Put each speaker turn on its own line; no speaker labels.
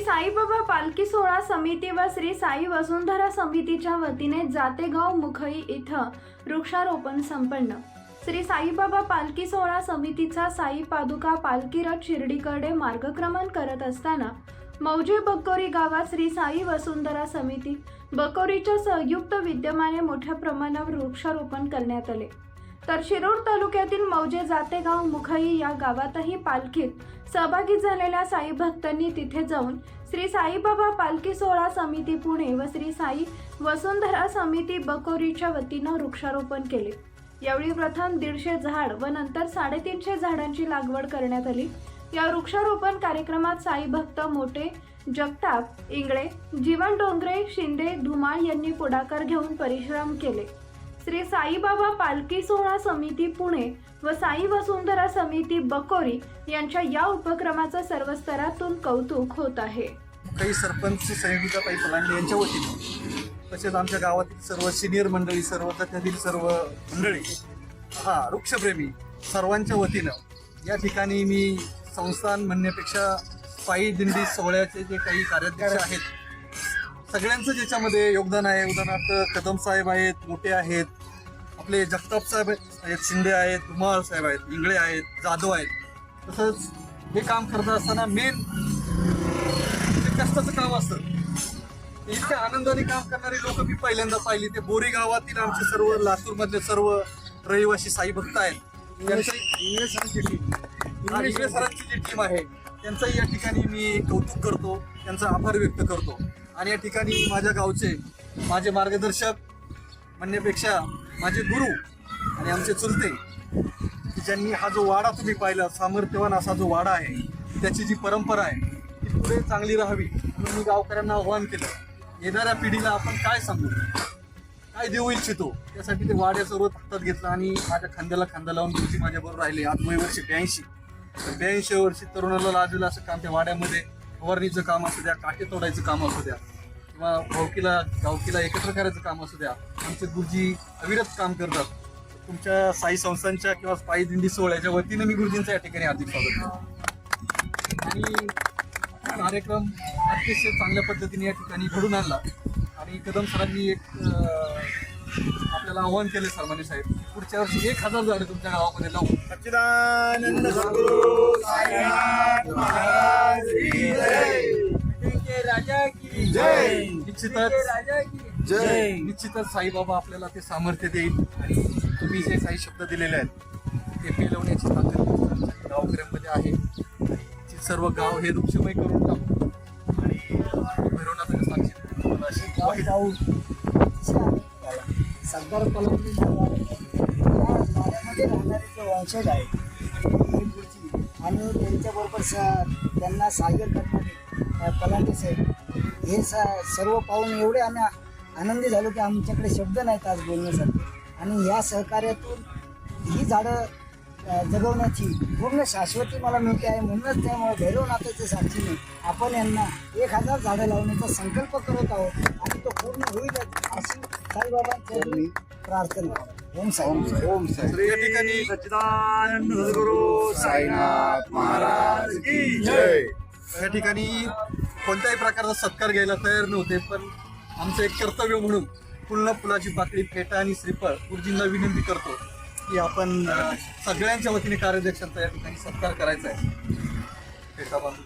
श्री साईबाबा पालखी सोहळा समिती व श्री साई वसुंधरा समितीच्या वतीने जातेगाव मुखई इथं वृक्षारोपण संपन्न. श्री साईबाबा पालखी सोहळा समितीचा साई पादुका पालखी रथ शिर्डीकडे मार्गक्रमण करत असताना मौजे बकोरी गावात श्री साई वसुंधरा समिती बकोरीच्या संयुक्त विद्यमाने मोठ्या प्रमाणावर वृक्षारोपण करण्यात आले. तर शिरूर तालुक्यातील मौजे जातेगाव मुखई या गावातही पालखीत सहभागी झालेल्या साई भक्तांनी तिथे जाऊन श्री साईबाबा पालखी सोहळा समिती पुणे व श्री साई वसुंधरा समिती बकोरीच्या वतीनं वृक्षारोपण केले. यावेळी प्रथम दीडशे झाड व नंतर साडेतीनशे झाडांची लागवड करण्यात आली. या वृक्षारोपण कार्यक्रमात साई भक्त मोठे जगताप इंगळे जीवन डोंगरे शिंदे धुमाळ यांनी पुढाकार घेऊन परिश्रम केले. श्री साईबाबा पालखी सोहळा समिती पुणे व साई वसुंधरा समिती बकोरी यांच्या या उपक्रमाचं सर्व स्तरातून कौतुक होत आहे.
काही सरपंच संयोगिकाताई पलांडे यांच्या वतीनं तसेच आमच्या गावातील सर्व सिनियर मंडळी सर्व तथ्यातील सर्व मंडळी हा वृक्षप्रेमी सर्वांच्या वतीनं या ठिकाणी मी संस्थान म्हणण्यापेक्षा पायी दिंडी सोहळ्याचे जे काही कार्याध्यक्ष आहेत सगळ्यांचं ज्याच्यामध्ये योगदान आहे उदाहरणार्थ कदम साहेब आहेत मोठे आहेत आपले जगताप साहेब आहेत शिंदे आहेत धुमाळ साहेब आहेत इंगळे आहेत जाधव आहेत. तसंच हे काम करत असताना मेन कष्टाचं काम असतं इतक्या आनंदाने काम करणारी लोक मी पहिल्यांदा पाहिली. ते बोरी गावातील आमचे सर्व लातूर मधले सर्व रहिवासी साई भक्त आहेत. त्यांचं- सरांची जी टीम आहे त्यांचंही या ठिकाणी मी कौतुक करतो त्यांचा आभार व्यक्त करतो. आणि या ठिकाणी माझ्या गावचे माझे मार्गदर्शक म्हणण्यापेक्षा माझे गुरु आणि आमचे चुलते की ज्यांनी हा जो वाडा तुम्ही पाहिला सामर्थ्यवान असा जो वाडा आहे त्याची जी परंपरा आहे ती पुढे चांगली राहावी म्हणून मी गावकऱ्यांना आव्हान केलं. येणाऱ्या पिढीला आपण काय सांगू? काय देऊ इच्छितो? त्यासाठी ते वाड्याचं रोज हातात घेतलं आणि माझ्या खांद्याला खांदा लावून गुरुजी माझ्याबरोबर राहिले. आज वय वर्षी ब्याऐंशी. ब्याऐंशी वर्षी तरुणाला लाजलेलं असं काम त्या वाड्यामध्ये फवारणीचं काम असू द्या काटे तोडायचं काम असू द्या किंवा भावकीला गावकीला एकत्र करायचं काम असू द्या आमचे गुरुजी अविरत काम करतात. तुमच्या साई संस्थांच्या किंवा साई दिंडी सोहळ्याच्या वतीनं मी गुरुजींचं या ठिकाणी हार्दिक स्वागत करतो. आणि कार्यक्रम अतिशय चांगल्या पद्धतीने या ठिकाणी घडून आणला. आणि कदम सरांनी एक आपल्याला आव्हान केले सरमाने साहेब. पुढच्या वर्षी एक हजार झाडे तुमच्या गावामध्ये लावून
सच्चिदानंद सद्गुरु साईनाथ महाराज की जय
राजा की
जय.
निश्चितच.
राजा की
जय.
निश्चितच साईबाबा आपल्याला ते सामर्थ्य देईल. आणि तुम्ही जे काही शब्द दिलेले आहेत ते पेलवण्याची ताकद गावकऱ्यांमध्ये आहे. सर्व गाव हे वृक्षमय करून टाकू. आणि भैरवनाथाच्या साक्षी अशी ग्वाही
जाऊ इथे राहणारे जे वंशज आहेत आणि त्यांच्याबरोबर स त्यांना सहाय्य करणारे अ, साहेब हे स सर्व पाहून एवढे आम्ही आनंदी झालो की आमच्याकडे शब्द नाहीत आज बोलण्यासाठी आणि या सहकार्यातून ही झाडं जगवण्याची पूर्ण शाश्वती मला मिळते आहे. म्हणूनच त्यामुळे भैरवनाथाच्या साक्षीने आपण यांना एक हजार झाडं लावण्याचा संकल्प करत आहोत. आणि तो पूर्ण होईलच अशी साईबाबांची प्रार्थना ओम साई
ओम साई
या ठिकाणी
सच्चिदानंद सद्गुरु साईनाथ महाराज की जय.
या ठिकाणी कोणत्याही प्रकारचा सत्कार घ्यायला तयार नव्हते पण आमचं एक कर्तव्य म्हणून पुन्हा फुलाची पाकळी फेटा आणि श्रीफळ गुरुजींना विनंती करतो. की आपण सगळ्यांच्या वतीने कार्याध्यक्षांचा या ठिकाणी सत्कार करायचा आहे. फेटा बांधून